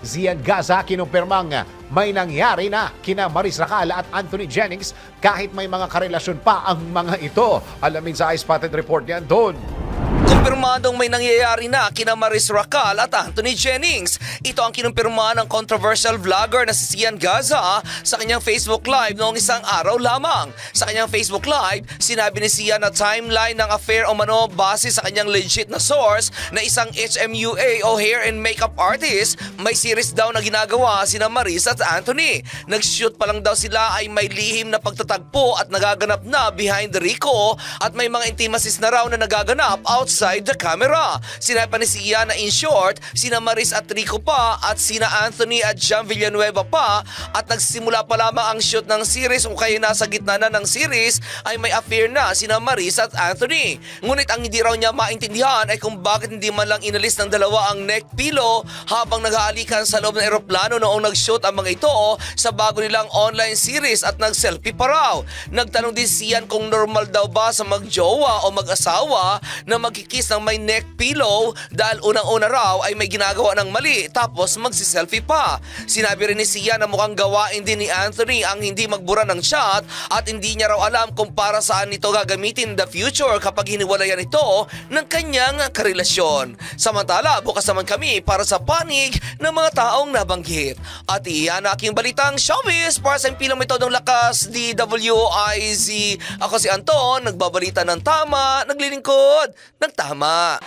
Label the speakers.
Speaker 1: Zian Gaza kinumpirmang may nangyari na kina Maris Racala at Anthony Jennings kahit may mga karelasyon pa ang mga ito. Alamin sa iSpotted Report niyan doon.
Speaker 2: Kumpirmadong may nangyayari na kina Maris Racal at Anthony Jennings. Ito ang kinumpirma ng controversial vlogger na si Sian Gaza sa kanyang Facebook Live noong isang araw lamang. Sa kanyang Facebook Live, sinabi ni Sian na timeline ng affair o mano base sa kanyang legit na source na isang HMUA o hair and makeup artist, may series daw na ginagawa sina Maris at Anthony. Nag-shoot pa lang daw sila ay may lihim na pagtatagpo at nagaganap na behind the Rico at may mga intimacies na raw na nagaganap outside the camera. Sinabi ni Sia na in short, sina Maris at Rico pa at sina Anthony at John Villanueva pa at nagsimula pa lamang ang shoot ng series o kaya nasa gitna na ng series ay may affair na sina Maris at Anthony. Ngunit ang hindi raw niya maintindihan ay kung bakit hindi man lang inalis ng dalawa ang neck pillow habang naghaalikan sa loob ng eroplano noong nag-shoot ang mga ito sa bago nilang online series at nag-selfie pa raw. Nagtanong din siyan kung normal daw ba sa magjowa o mag-asawa na magkikis ng may neck pillow dahil unang-una raw ay may ginagawa ng mali tapos magsiselfie pa. Sinabi rin ni Sia na mukhang gawain din ni Anthony ang hindi magbura ng chat at hindi niya raw alam kung para saan ito gagamitin in the future kapag hiniwalayan ito ng kanyang karelasyon. Samantala, bukas naman kami para sa panig ng mga taong nabanggit. At iyan aking balitang showbiz para sa impilang metodong lakas DWIZ. Ako si Anton, nagbabalita ng tama, naglilingkod ng 浜